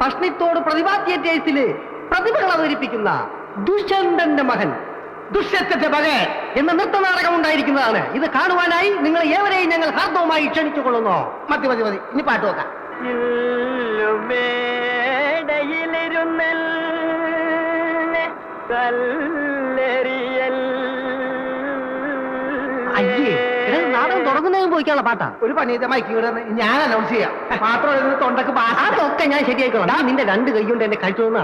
പഷ്ണിത്തോട് പ്രതിപാദ്യ തിയേറ്റേഴ്സിൽ പ്രതിഭകൾ അവതരിപ്പിക്കുന്ന ദുഷ്യന്തന്റെ മകൻ ദുഷ്യത്തിന്റെ മകൻ എന്ന നൃത്തനാടകം ഉണ്ടായിരിക്കുന്നതാണ്. ഇത് കാണുവാനായി നിങ്ങൾ ഏവരെയും ഞങ്ങൾ ഹാർദവുമായി ക്ഷണിച്ചു കൊള്ളുന്നു മതി മതി മതി. ഇനി പാട്ട് നോക്കാം അയ്യേ നാടകം തുടങ്ങുന്നതിന് പോയിക്കാനുള്ള പാട്ടാ. ഒരു പണി മൈക്കി ഇവിടെ ഞാൻ അനൗൺസ് ചെയ്യാം. മാത്രമല്ല തൊണ്ടക്ക് അതൊക്കെ ഞാൻ ശരിയായിക്കോളാം. നിന്റെ രണ്ട് കൈ കൊണ്ട് എന്റെ കഴുത്തു നിന്ന്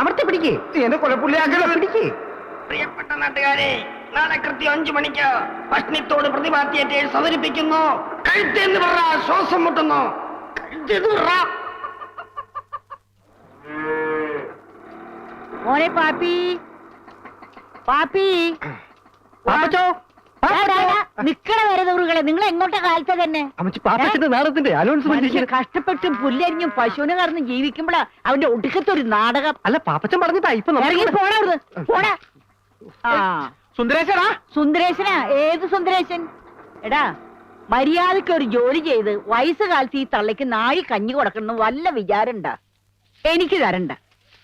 അമർത്തി? പിടിക്കേ. എന്റെ കൊലപ്പുള്ളി അങ്ങനെ പിടിക്കേ. പ്രിയപ്പെട്ട നാട്ടുകാരെ നാളെ കൃത്യം അഞ്ചു മണിക്ക് ഭക്ഷണത്തോട് പ്രതിഭാ തിയേറ്റേഴ്സ് അവതരിപ്പിക്കുന്നു കഴുത്തെന്ന് പറ ശ്വാസം മുട്ടുന്നു. കഴുത്തെന്ന് പറ മോനെ പാപ്പി. പാപ്പി. പാപ്പച്ചോ നിക്കണ വരതൂറുകളെ നിങ്ങൾ എങ്ങോട്ടാ കാലത്തെ തന്നെ അമ്മച്ചി പാപ്പച്ചന്റെ നാടത്തിന്റെ അനൗൺസ്മെന്റ് മനുഷ്യൻ കഷ്ടപ്പെട്ടും പുല്ലരിഞ്ഞും പശുവിനെ കറന്ന് ജീവിക്കുമ്പോഴാ അവന്റെ ഒടുക്കത്തെ ഒരു നാടകം. അല്ല പാപ്പച്ചൻ പറഞ്ഞിട്ടാ ഇപ്പൊ അവിടുന്ന്. പോടാ. സുന്ദരേശനാ? സുന്ദരേശനാ? ഏത് സുന്ദരേശൻ? എടാ മര്യാദയ്ക്ക് ഒരു ജോലി ചെയ്ത് വയസ്സ് കാലത്ത് ഈ തള്ളയ്ക്ക് നാഴി കഞ്ഞി കൊടുക്കണം വല്ല വിചാരണ്ട എനിക്ക് തരണ്ട.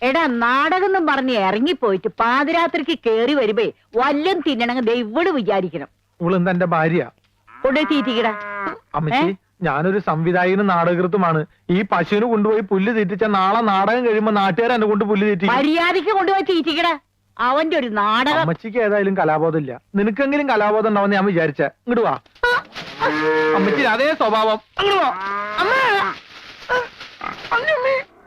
എടാ നാടകം എന്നും പറഞ്ഞ് ഇറങ്ങിപ്പോയിട്ട് പാതിരാത്രിക്ക് കേറി വരുമ്പേ വല്ലം തിന്നണമെങ്കിൽ ദൈവം വിചാരിക്കണം. ഇവളെന്താ എന്റെ ഭാര്യ? തീറ്റിക്കടാ. അമ്മച്ചി? ഞാനൊരു സംവിധായകനും നാടകൃത്തുമാണ് ഈ പശുവിന് കൊണ്ടുപോയി പുല്ല് തീറ്റിച്ച നാളെ നാടകം കഴിയുമ്പോ നാട്ടുകാർ എന്നെ കൊണ്ട് പുല്ല് തീറ്റി മര്യാദയ്ക്ക് കൊണ്ടുപോയി തീറ്റിക്കടാ. അവന്റെ ഒരു നാടകം. അമ്മച്ചിക്ക് ഏതായാലും കലാബോധം ഇല്ല. നിനക്കെങ്കിലും കലാബോധം ഉണ്ടാവും ഞാൻ വിചാരിച്ച. ഇങ്ങോട്ട് വാ. അമ്മച്ചി അതേ സ്വഭാവം. അങ്ങോട്ട് വാ.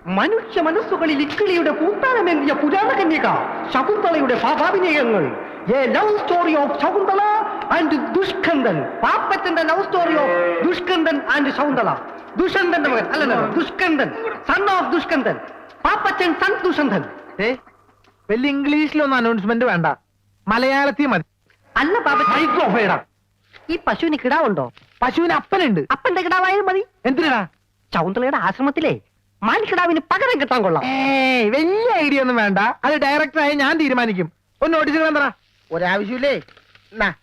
മനുഷ്യ മനസ്സുകളിൽ ഇക്കിളിയുടെ പൂത്താനമേന്തിയ പുരാണ കന്യക ശകുന്തളയുടെ ഭാവാഭിനയങ്ങൾ a love story of Shakuntala and Dushkandan പാപ്പത്തിന്റെ love story of Dushkandan and Shakuntala ദുഷന്തന്റെ മകൻ അല്ലല്ലോ Dushkandan son of Dushkandan Pappachan son Dushanthan വലിയ ഇംഗ്ലീഷിലൊന്നും അനൗൺസ്മെന്റ് വേണ്ട. മലയാളത്തിൽ മതി. അല്ല പാപ്പച്ചൻ ഈ പശുവിന് കിടാവുണ്ടോ? പശുവിന് അപ്പനുണ്ട്. അപ്പന്റെ കിടാവായാലും മതി. എന്തിനാ? ശൗന്തളയുടെ ആശ്രമത്തിലേ മാൻകിടാവിന് പകരം കിട്ടാൻ കൊള്ളാം. ഏയ് വലിയ ഐഡിയ ഒന്നും വേണ്ട. അത് ഡയറക്ടറായി ഞാൻ തീരുമാനിക്കും. ഒന്ന് നോട്ടീസ് എന്താ ഒരാവശ്യമില്ലേ? എന്നാ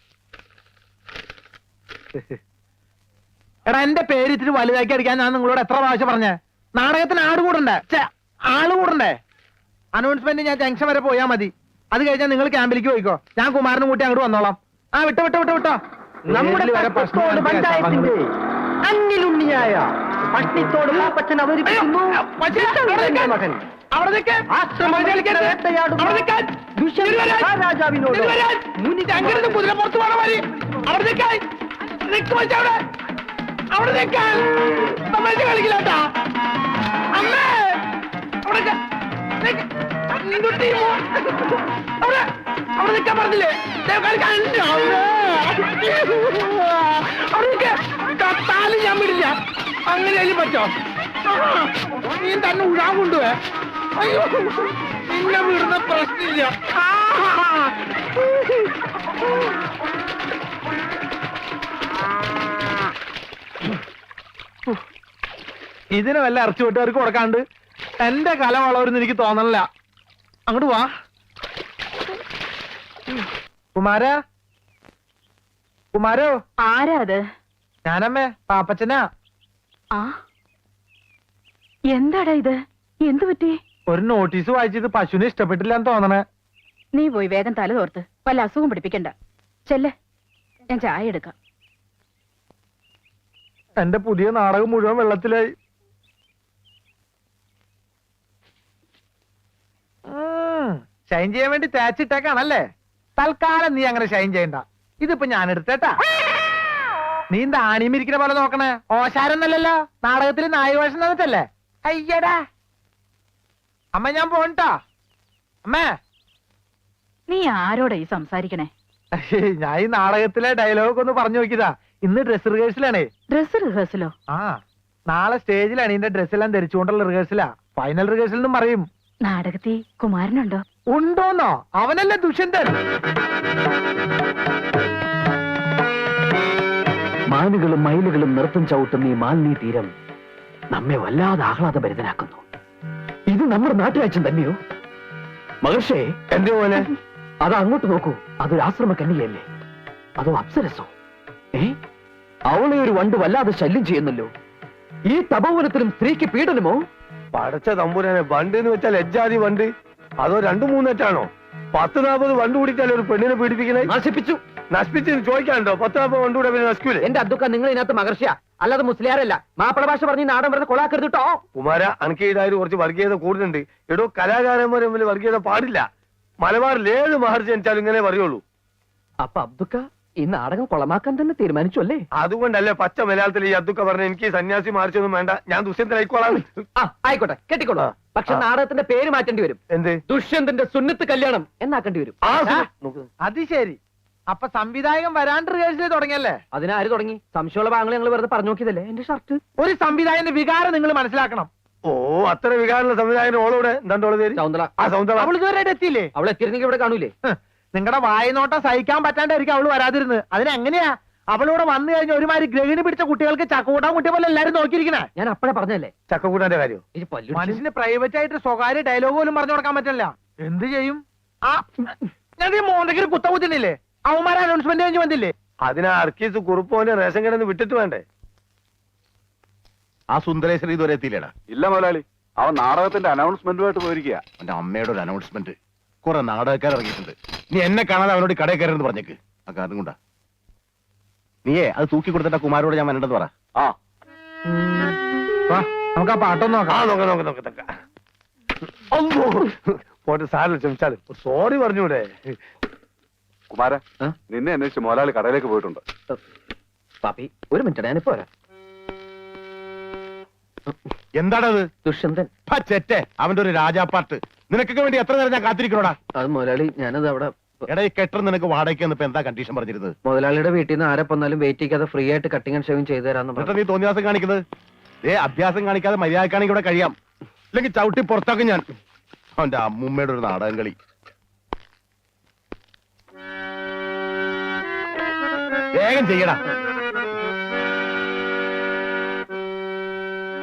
എടാ എന്റെ പേര് ഇത്തിരി വലുതാക്കി അടിക്കാൻ ഞാൻ നിങ്ങളോട് എത്ര പ്രാവശ്യം പറഞ്ഞേ? നാടകത്തിന് ആട് കൂടണ്ടേ? ആൾ കൂടണ്ടേ? അനൗൺസ്മെന്റ് ഞാൻ ജംഗ്ഷൻ വരെ പോയാ മതി. അത് കഴിഞ്ഞാൽ നിങ്ങൾ ക്യാമ്പിലേക്ക് പോയിക്കോ. ഞാൻ കുമാരനും കൂട്ടി അങ്ങോട്ട് വന്നോളാം. ആ വിട്ടോ വിട്ടോ വിട്ടോ വിട്ടോ. നമ്മുടെ പഞ്ചായത്തിന്റെ അന്നിലുണ്ണിയായ പട്ടിത്തോട് പാപ്പച്ചൻ അവതരിപ്പിക്കുന്നു. മകൻ. അവിടെ കുതിര പുറത്ത് മാതിരി. അവിടെ. നിൽക്കാൻ. തമാശ കളിക്കില്ലട്ടാ അമ്മേ. അവിടെ. അവിടെ. അവിടെ നിൽക്കാൻ പറഞ്ഞില്ലേ കളിക്കാൻ. അവിടെ നിൽക്ക്. കത്താലും ഞാൻ വിടില്ല അങ്ങനെ പറ്റോ നീ തന്നെ ഉഴാൻ കൊണ്ടുപോയേ അയ്യോ നിന്നെ വിടുന്ന പ്രശ്നമില്ല ആ. ഇതിന് വല്ല ഇറച്ചി വെട്ടുകാർക്ക് കൊടുക്കാണ്ട് എന്റെ കല വളവരുന്ന് എനിക്ക് തോന്നണില്ല. അങ്ങോട്ട് വാ. കുമാര? കുമാരോ? ആരാ അത്? ഞാനമ്മേ പാപ്പച്ചനാ. ആ? എന്താടാ ഇത്? എന്തു പറ്റി? ഒരു നോട്ടീസ് വായിച്ചത് പശുവിനെ ഇഷ്ടപ്പെട്ടില്ല എന്ന് തോന്നണേ. നീ പോയി വേഗം തല തോർത്ത്. വല്ല അസുഖം പിടിപ്പിക്കണ്ട. ചെല്ലേ. ഞാൻ ചായ എടുക്കാം. എന്റെ പുതിയ നാടകം മുഴുവൻ വെള്ളത്തിലായി. ഷൈൻ ചെയ്യാൻ വേണ്ടി തേച്ചിട്ടേക്കാണല്ലേ? തൽക്കാലം നീ അങ്ങനെ ഷൈൻ ചെയ്യണ്ട. ഇതിപ്പോ ഞാൻ എടുത്തേട്ടാ നീ എന്താ ആണിമിരിക്കുന്ന പോലെ നോക്കണേ? ഓശാരൊന്നല്ലല്ലോ? നാടകത്തിൽ നായവേഷം തന്നിട്ടല്ലേ? അയ്യടാ. അമ്മ ഞാൻ പോണ്ടാ അമ്മേ. നീ ആരോടാ ഈ സംസാരിക്കണേ? ഞാൻ ഈ നാടകത്തിലെ ഡയലോഗ് ഒന്ന് പറഞ്ഞു നോക്കിയതാ. ഇന്ന് ഡ്രസ് റിഹേഴ്സലാണേ ഡ്രസ് റിഹേഴ്സലോ ആ നാളെ സ്റ്റേജിലാണ് ഇതിന്റെ ഡ്രസ് എല്ലാം ധരിച്ചുകൊണ്ടുള്ള റിഹേഴ്സലാ ഫൈനൽ റിഹേഴ്സൽ എന്നും പറയും. നാടകത്തിൽ കുമാരനുണ്ടോ? ഉണ്ടോന്നോ? അവനല്ലേ ദുഷ്യന്തൻ? മാനുകളും മയിലുകളും നൃത്തം ചവിട്ടുന്ന ഈ മാലിന്യ തീരം നമ്മെ വല്ലാതെ ആഹ്ലാദഭരിതനാക്കുന്നു. ഇത് നമ്മുടെ നാട്ടുരാജ്യം തന്നെയോ? മഹർഷേ എന്റെ പോലെ അത് അങ്ങോട്ട് നോക്കൂ. അതൊരു ആശ്രമ കന്യകയല്ലേ? അതോ അപ്സരസോ? ഏ? അവളെ ഒരു വണ്ട് വല്ലാതെ ശല്യം ചെയ്യുന്നല്ലോ. ഈ തപോവനത്തിലും സ്ത്രീക്ക് പീഡനമോ? പടച്ച തമ്പുരാനെ വണ്ട് എന്ന് വെച്ചാൽ ലജ്ജാതി വണ്ട്. അതോ രണ്ടു മൂന്നെറ്റാണോ പത്ത് നാൽപ്പത് വണ്ട് കൂടിയിട്ടല്ലേ ഒരു പെണ്ണിനെ പീഡിപ്പിക്കണേ നശിപ്പിച്ചു. നശിപ്പിച്ചു ചോദിക്കാണ്ടോ പത്ത് നാൽപ്പത് വണ്ട് കൂടെ പിന്നെ നശിക്കൂലേ? എന്റെ അതൊക്കെ നിങ്ങൾ ഇതിനകത്ത് മകർഷ്യ അല്ലാതെ മുസ്ലിയാരല്ല. മാപ്പിള ഭാഷ പറഞ്ഞ് നാടൻ പറഞ്ഞ കൊളാക്കരുത് കേട്ടോ കുമാര അനക്ക് ഈടായിട്ട് കുറച്ച് വർഗീയത കൂടുതലുണ്ട് എടോ കലാകാരന്മാരെ തമ്മിൽ വർഗീയത പാടില്ല. മലബാറിൽ ഏത് മഹർജി ജനിച്ചാലും ഇങ്ങനെ പറയുള്ളൂ. അപ്പൊ അബ്ദുക്ക ഈ നാടകം കൊളമാക്കാൻ തന്നെ തീരുമാനിച്ചു അല്ലേ? അതുകൊണ്ടല്ലേ പച്ച മലയാളത്തിൽ ഈ അബ്ദുക്ക പറഞ്ഞ എനിക്ക് സന്യാസി മാറിച്ചൊന്നും വേണ്ട. ഞാൻ ദുഷ്യത്തിലായിക്കോളാം ആ ആയിക്കോട്ടെ. കെട്ടിക്കോളൂ. പക്ഷെ നാടകത്തിന്റെ പേര് മാറ്റേണ്ടി വരും. എന്ത്? ദുഷ്യന്തന്റെ സുന്നത്ത് കല്യാണം എന്നാക്കേണ്ടി വരും. അത് ശരി. അപ്പൊ സംവിധായകൻ വരാണ്ട് റിഹേഴ്സൽ തുടങ്ങിയല്ലേ? അതിനാര് തുടങ്ങി? സംശയമുള്ള ഭാഗങ്ങൾ ഞങ്ങൾ വെറുതെ പറഞ്ഞു നോക്കിയതല്ലേ? എന്റെ ഷർട്ട് ഒരു സംവിധായകന്റെ വികാരം നിങ്ങൾ മനസ്സിലാക്കണം. ഓ അത്ര വികാരമുള്ള സംവിധായകൻ ഓളോടെ അവൾ ഇതുവരെ എത്തിയില്ലേ? അവൾ എത്തിയിരുന്നെങ്കിൽ ഇവിടെ കാണൂലേ? നിങ്ങളുടെ വായനോട്ടം സഹിക്കാൻ പറ്റാണ്ടായിരിക്കും അവൾ വരാതിരുന്നത്. അതിനെങ്ങനെയാ? അവളിവിടെ വന്നു കഴിഞ്ഞ ഒരുമാതിരി ഗ്രഹിണി പിടിച്ച കുട്ടികൾക്ക് ചക്കൂട്ടാൻ കുട്ടിയെ പോലെ എല്ലാരും നോക്കിയിരിക്കണേ ഞാൻ അപ്പഴേ പറഞ്ഞല്ലേ ചക്കക്കൂട്ടാന്റെ കാര്യം. പല്ലു മനുഷ്യന് പ്രൈവറ്റ് ആയിട്ട് സ്വകാര്യ ഡയലോഗ് പോലും പറഞ്ഞു കൊടുക്കാൻ പറ്റില്ല. എന്ത് ചെയ്യും? ആ ഞാൻ ഈ മോന്തയ്ക്ക് കുത്ത കുത്തിനില്ലേ? അവന്മാരെ അനൗൺസ്മെന്റ് കഴിഞ്ഞ് വന്നില്ലേ? അതിനാ അർക്കീസ് കുറുപ്പോന്റെ റേഷൻ കടന്ന് വിട്ടിട്ട് വേണ്ടേ? ആ സുന്ദരേശ്വരി ഇതുവരെ എത്തിയില്ലേടാ? ഇല്ല മുതലാളി അവൻ നാടകത്തിന്റെ അനൗൺസ്മെന്റുമായിട്ട് പോയിരിക്കുക അവന്റെ അമ്മയുടെ ഒരു അനൗൺസ്മെന്റ് കുറെ നാടകക്കാർ ഇറങ്ങിയിട്ടുണ്ട്. നീ എന്നെ കാണാതെ അവനോട് കടയിൽ കയറരുന്ന് പറഞ്ഞേക്ക്. ആ കാരണം കൊണ്ടാ. നീയേ അത് തൂക്കി കൊടുത്തിട്ട് കുമാരോട് ഞാൻ വരേണ്ടത് പറ. ആ. വാ, നമുക്ക് ആ പാട്ടൊന്ന് ആ നോക്കാം നോക്ക നോക്ക നോക്ക. നോക്ക അമ്മോ. പോട്ടെ സാറിന് ക്ഷമിച്ചാൽ സോറി പറഞ്ഞൂടെ. കുമാര? നിന്നെ അന്വേഷിച്ച് മോലാളി കടയിലേക്ക് പോയിട്ടുണ്ട്. പാപ്പി ഒരു മിനിറ്റ് ഞാനിപ്പോ വരാം. എന്താണത് ദുഷ്യന്തൻ. ചെറ്റെ അവന്റെ ഒരു രാജാ പാട്ട് നിനക്കൊക്കെ വേണ്ടി എത്ര നേരം ഞാൻ കാത്തിരിക്കണോടാ? അത് മുതലാളി ഞാനത് അവിടെ എടാ ഈ കെട്ടർ നിനക്ക് വാടകയ്ക്ക് ഇപ്പൊ എന്താ കണ്ടീഷൻ പറഞ്ഞിരുന്നത്? മുതലാളിയുടെ വീട്ടിൽ നിന്ന് ആരെ വന്നാലും വെയിറ്റ് ചെയ്യാതെ ഫ്രീ ആയിട്ട് കട്ടിംഗ് ആൻഡ് ഷേവിംഗ് ചെയ്തു തരാന്ന് എന്നിട്ട് പറഞ്ഞു. നീ തോന്നിയാസം കാണിക്കുന്നത്? ഏ അഭ്യാസം കാണിക്കാതെ മര്യാദക്കാണെങ്കിൽ ഇവിടെ കഴിയാം. അല്ലെങ്കിൽ ചവിട്ടി പുറത്താക്കും ഞാൻ. അവന്റെ അമ്മൂമ്മയുടെ ഒരു നാടകം കളി. വേഗം ചെയ്യടാ.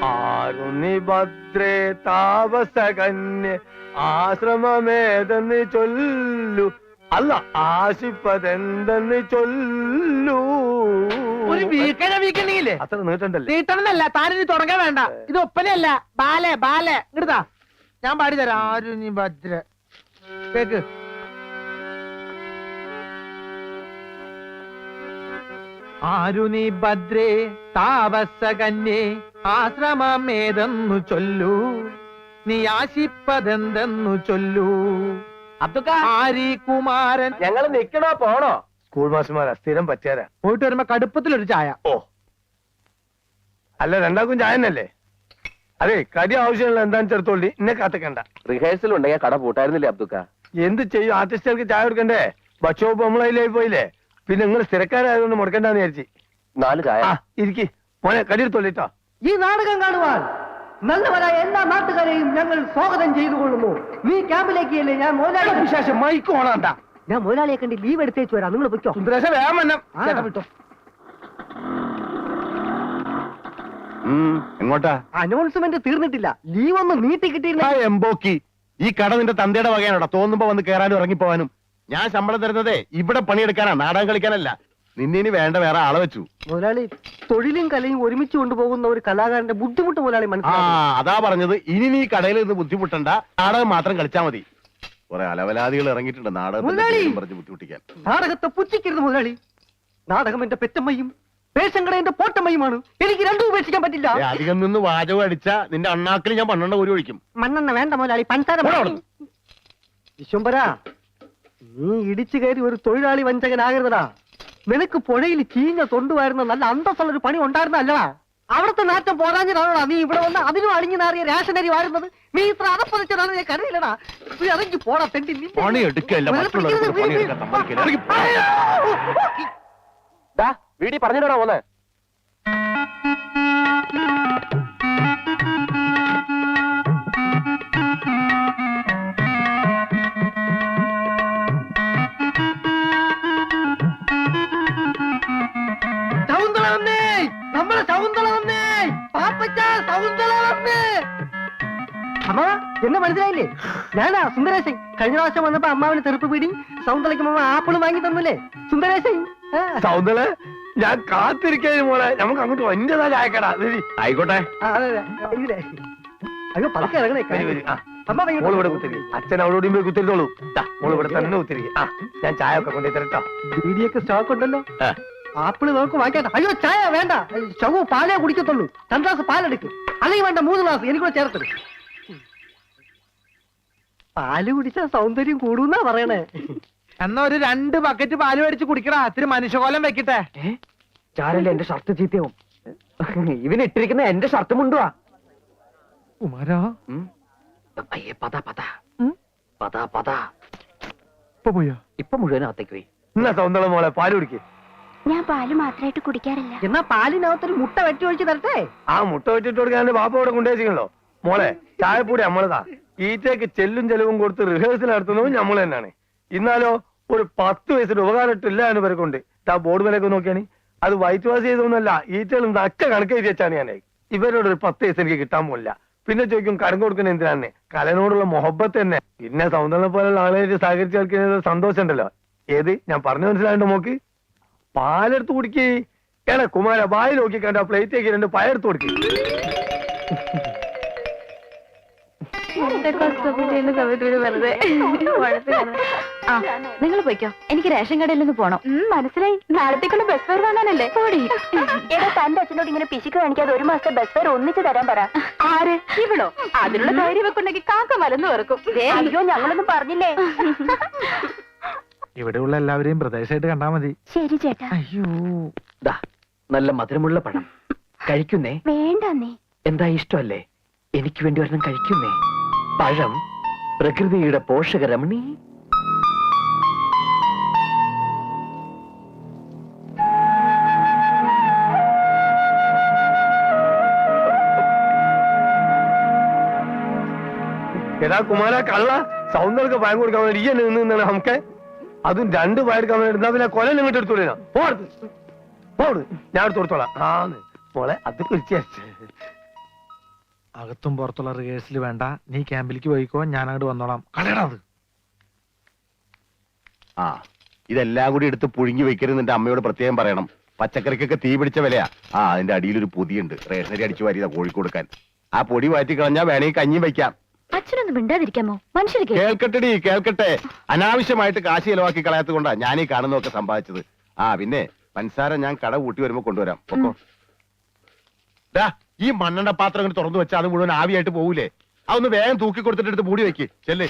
ആരുണി ഭദ്രേ താപസകന്യ ആശ്രമമേതെന്ന് ചൊല്ലു. അല്ല ആശിപ്പതെന്തെന്ന് ചൊല്ലൂ. ഒരു വീക്കണ വീക്കണെങ്കിലേ അത്ര നീട്ടണ്ടല്ലേ? നീട്ടണമെന്നല്ല താനിനി തുടങ്ങാൻ വേണ്ട. ഇത് ഒപ്പനയല്ല ബാലെ ബാലെ. ഇങ്ങടുതാ ഞാൻ പാടിത്തരാം ആരു നീ ഭദ്ര? കേക്ക്. ആരുനി ഭദ്രേ? താപസകന്യേ ആശ്രമമേതെന്നു ചൊല്ലൂ. നീ ആശിപ്പതെന്തെന്നു ചൊല്ലൂ. കുമാരൻ ഞങ്ങൾ നിക്കണോ പോണോ? സ്കൂൾ മാസ്റ്റർമാരാ സ്ഥിരം പറ്റിയാരാ പോയിട്ട് വരുമ്പോ കടുപ്പത്തിലൊരു ചായ. ഓ. അല്ല രണ്ടാക്കും ചായ തന്നെയല്ലേ? അതെ കടി ആവശ്യമുള്ള എന്താണെന്ന് ചേർത്തോളി എന്നെ കാത്തക്കണ്ട. റിഹേഴ്സൽ ഉണ്ടെങ്കിൽ കട പൂട്ടായിരുന്നില്ലേ അബ്ദുക്ക? എന്ത് ചെയ്യും? ആർട്ടിസ്റ്റുകൾക്ക് ചായ കൊടുക്കണ്ടേ? ഭക്ഷോ നമ്മളതിലായി പോയില്ലേ? പിന്നെ നിങ്ങൾ സ്ഥിരക്കാരായതുകൊണ്ട് മുടക്കണ്ടെന്ന് വിചാരിച്ചു. നാല് ചായ. ആ ഇരിക്കി. മോനെ കടി എടുത്തോളിട്ടോ ഈ നാടകം കാണുവാൻ നല്ലവരായ എല്ലാ നാട്ടുകാരെയും ഞങ്ങൾ സ്വാഗതം ചെയ്തു കൊള്ളുന്നു നീ ക്യാമ്പിലേക്ക് അല്ലേ ഞാൻ മുതലാളി വിശേഷം മൈക്ക് ഓണാണ്ട ഞാൻ മുതലാളിയെ കണ്ടി ലീവ് എടുത്തേച്ച് വരാം. നിങ്ങൾ പൊയ്ക്കോ. സുന്ദരേശ വേഗം വന്നം. ആ. ചേട്ടാ വിട്ടോ. ഉം, എങ്ങോട്ടാ? അനൗൺസ്മെന്റ് തീർന്നിട്ടില്ല. ലീവ് ഒന്ന് നീട്ടി ആ കിട്ടിയില്ല എംബോക്കി. ഈ കട നിന്റെ തന്തയുടെ വകയാണോടാ. തോന്നുമ്പോ വന്ന് കയറാനും ഇറങ്ങിപ്പോവാനും. ഞാൻ ശമ്പളം തരുന്നതേ ഇവിടെ പണിയെടുക്കാനാ. നാടകം കളിക്കാനല്ല. നിന്നിനി വേണ്ട വേറെ ആളെ വെച്ചു. മുതലാളി തൊഴിലും കലയും ഒരുമിച്ച് കൊണ്ടുപോകുന്ന ഒരു കലാകാരന്റെ ബുദ്ധിമുട്ട് മുതലാളി ആ മനസ്സിലാക്കി അതാ പറഞ്ഞത്. ഇനി നീ കടയിൽ നിന്ന് ബുദ്ധിമുട്ടണ്ട. നാടകം മാത്രം കളിച്ചാ മതി. കുറെ അലവലാദികൾ ഇറങ്ങിയിട്ടുണ്ട്. നാടകത്തിന്റെ മുതലാളി! പേരും പറഞ്ഞ് ബുദ്ധിമുട്ടിക്കാൻ. നാടകത്തെ പുച്ഛിക്കരുത് മുതലാളി. നാടകം എന്റെ പെറ്റമ്മയും റേഷൻ കട എന്റെ പോട്ടമ്മയുമാണ്. എനിക്ക് രണ്ടും ഉപേക്ഷിക്കാൻ പറ്റില്ല. ഏ, അധികം നിന്ന് വാചകം അടിച്ച നിന്റെ അണ്ണാക്കിൽ ഞാൻ പന്ത്രണ്ട് ഒരു ഒഴിക്കും. മണ്ണെണ്ണ വേണ്ട മുതലാളി പഞ്ചാര പോടാ മതി. വിശ്വംഭര നീ ഇടിച്ചു കയറി ഒരു തൊഴിലാളി വഞ്ചകനാകരുതടാ. നിനക്ക് പുഴയിൽ ചീഞ്ഞ തൊണ്ടുവായിരുന്ന നല്ല അന്തസ്സുള്ള ഒരു പണി ഉണ്ടായിരുന്നല്ലടാ. അവിടുത്തെ നാറ്റം പോരാഞ്ഞിട്ടാണോടാ നീ ഇവിടെ വന്ന് അതിനും അളിഞ്ഞു നാറിയ റേഷനരി വാരുന്നത്. നീ ഇത്ര അതപ്പതിച്ചതാണ് ഞാൻ കരുതില്ലടാ നീ ഇറങ്ങി പോടാ തെണ്ടി. മറ്റുള്ളവർക്ക് പണിയെടുക്കാൻ സമ്മതിക്കില്ല. വീടി പറഞ്ഞിട്ടാ പോന്നെ അമ്മ എന്നെ മനസ്സിലായില്ലേ? ഞാനാ സുന്ദരേശൻ. കഴിഞ്ഞ പ്രാവശ്യം വന്നപ്പോ അമ്മാവിന് തെറുപ്പ് പീടി സൗന്ദലയ്ക്ക് അമ്മ ആപ്പിളും വാങ്ങി തന്നില്ലേ? സുന്ദരേശൻ ആ. സൗന്ദര്യ ഞാൻ കാത്തിരിക്കാൻ മോളെ. നമുക്ക് അങ്ങോട്ട് വന്റതാ ചായക്കടാ. ആയിക്കോട്ടെ. അയ്യോ പതുക്കെ ഇറങ്ങണേ മോൾ ഇവിടെ കുത്തിരി അച്ഛൻ അവളോടും പോയി കുത്തിരുന്നോളൂ. മോൾ ഇവിടെ തന്നെ കുത്തിരി ആ ഞാൻ ചായ ഒക്കെ കൊണ്ടു തരട്ടോ ബീഡിയൊക്കെ സ്റ്റോക്ക് ഉണ്ടല്ലോ. ആപ്പിൾ നമുക്ക് വാങ്ങിക്കട്ടെ. അയ്യോ ചായ വേണ്ട. ശവു പാലേ കുടിക്കത്തുള്ളൂ. രണ്ട് ഗ്ലാസ് പാലെടുക്കും. അല്ലെങ്കിൽ വേണ്ട മൂന്ന് ഗ്ലാസ് എനിക്കൂടെ ചേർത്തത് പാൽ കുടിച്ചാ സൗന്ദര്യം കൂടുന്നാ പറയണേ. എന്നാ ഒരു രണ്ട് ബക്കറ്റ് പാൽ മേടിച്ച് കുടിക്കടാ. ഇത്തിരി മനുഷ്യകോലം വെക്കട്ടെ. ചാരല്ലേ എന്റെ ഷർട്ട് ചീത്തയാവും. ഇവൻ ഇട്ടിരിക്കുന്ന എന്റെ ഷർട്ട് മുണ്ടുവാ. കുമാരാ. അയ്യേ പതാ പതാ. പതാ പതാ. ഇപ്പൊ പോയോ? ഇപ്പൊ മുഴുവനകത്തേക്ക് പോയി. എന്നാ സൗന്ദര്യം മോളെ പാൽ കുടിക്കേ. ഞാൻ പാൽ മാത്രമായിട്ട് കുടിക്കാറില്ല. എന്നാ പാലിനകത്തൊരു മുട്ട വെട്ടി ഒഴിച്ച് തരട്ടെ? ആ മുട്ട വെട്ടിട്ട് കൊടുക്കാൻ ബാപ്പ ഇവിടെ കൊണ്ടുവച്ചിട്ടുണ്ടോ മോളെ ചായപ്പൂടി നമ്മളതാ. ഈറ്റയ്ക്ക് ചെല്ലും ചെലവും കൊടുത്ത് റിഹേഴ്സൽ നടത്തുന്നതും നമ്മൾ തന്നെയാണ്. ഇന്നാലോ ഒരു പത്ത് വയസ്സിന് ഉപകാരമിട്ടില്ല എന്ന് കൊണ്ട് ആ ബോർഡ് വിലയൊക്കെ നോക്കിയാണ്. അത് വൈറ്റ് വാഷ് ചെയ്തൊന്നുമല്ല ഈറ്റകളും നക്ക കണക്ക് എഴുതി വെച്ചാണ് ഞാൻ ഇവരോട് ഒരു പത്ത് വയസ്സ് എനിക്ക് കിട്ടാൻ പോലില്ല പിന്നെ ചോദിക്കും കരം കൊടുക്കുന്ന എന്തിനാണ് കലനോടുള്ള മൊഹബത്ത് തന്നെ. പിന്നെ സൗന്ദര്യം പോലുള്ള ആളുകളായിട്ട് സഹകരിച്ച് കളിക്കുന്നത് സന്തോഷം ഉണ്ടല്ലോ. ഏത്? ഞാൻ പറഞ്ഞു മനസ്സിലായിട്ട് നോക്ക് പാലെടുത്ത് കുടിക്കേ. എടാ കുമാര വായി നോക്കി കണ്ട പ്ലേറ്റേക്ക് രണ്ട് പയർത്ത് കൊടുക്ക്. ആ നിങ്ങൾ പോയിക്കോ. എനിക്ക് റേഷൻ കടയിൽ നിന്ന് പോണം. മനസ്സിലായി. നാളത്തേക്കുള്ള ബസ് ഫെയർ വാങ്ങാനല്ലേ? എടാ തന്റെ അച്ഛനോട് ഇങ്ങനെ പിശിക്ക് കാണിക്കാതെ ഒരു മാസത്തെ ബസ് ഫെയർ ഒന്നിച്ച് തരാൻ പറ. ആര്? ഇവളോ? അതിനുള്ള ധൈര്യം വെക്കുണ്ടെങ്കിൽ കാക്ക മലന്ന് വെറുക്കും അയ്യോ ഞങ്ങളൊന്നും പറഞ്ഞില്ലേ? ഇവിടെയുള്ള എല്ലാവരെയും പ്രദേശമായിട്ട് കണ്ടാ മതി. ശരി ചേട്ടാ. അയ്യോ. ദാ നല്ല മധുരമുള്ള പഴം. കഴിക്കുന്നേ? വേണ്ടന്നേ. എന്താ ഇഷ്ടമല്ലേ? എനിക്ക് വേണ്ടി ഒരെണ്ണം കഴിക്കുന്നേ? പഴം പ്രകൃതിയുടെ പോഷകരമണി. എടാ കുമാര കള്ള. സൗന്ദര്യ പയം കൊടുക്കാൻ വേണ്ടി ഈ നിന്ന് നിന്നാണ് നമുക്ക്. അതും രണ്ട് പയർക്കാൻ വേണ്ടി എന്നാ പിന്നെ കൊല നിങ്ങോട്ട് എടുത്തോളൂ പോട് ഞാൻ എടുത്തു കൊടുത്തോളാം. ആന്ന്. മോളെ അത് കുറിച്ച് അകത്തും പുറത്തുള്ള റിഹേഴ്സൽ വേണ്ട. നീ ക്യാമ്പിലേക്ക് പോയിക്കോ ഞാൻ അങ്ങോട്ട് വന്നോളാം. കളയടാ അത്. ആ ഇതെല്ലാം കൂടി എടുത്ത് പുഴുങ്ങി വെക്കരുത് നിന്റെ അമ്മയോട് പ്രത്യേകം പറയണം. പച്ചക്കറിക്കൊക്കെ തീ പിടിച്ച വിലയാ. ആ അതിന്റെ അടിയിൽ ഒരു പൊതിയുണ്ട്. റേഷനരി അടിച്ചു വാരിയതാ കോഴിക്കൊടുക്കാൻ. ആ പൊടി മാറ്റി കളഞ്ഞാ വേണമെങ്കിൽ കഞ്ഞി വെക്കാം. അച്ഛനൊന്നും മിണ്ടാതിരിക്കാമോ? മനുഷ്യർക്ക് കേൾക്കട്ടെടി കേൾക്കട്ടെ. അനാവശ്യമായിട്ട് കാശി ചെലവാക്കി കളയാത്തത് കൊണ്ടാ ഞാൻ ഈ കാണുന്നതൊക്കെ സമ്പാദിച്ചത്. ആ പിന്നെ പഞ്ചസാര ഞാൻ കട കൂട്ടി വരുമ്പോ കൊണ്ടുവരാം. പൊക്കോ. ദാ, ഈ മണ്ണെണ്ണ പാത്രം ഇങ്ങോട്ട് തുറന്നു വെച്ചാൽ അത് മുഴുവൻ ആവിയായിട്ട് പോകൂലേ അതൊന്ന് വേഗം തൂക്കി കൊടുത്തിട്ട് എടുത്ത് മൂടി വെക്ക്. ചെല്ലേ.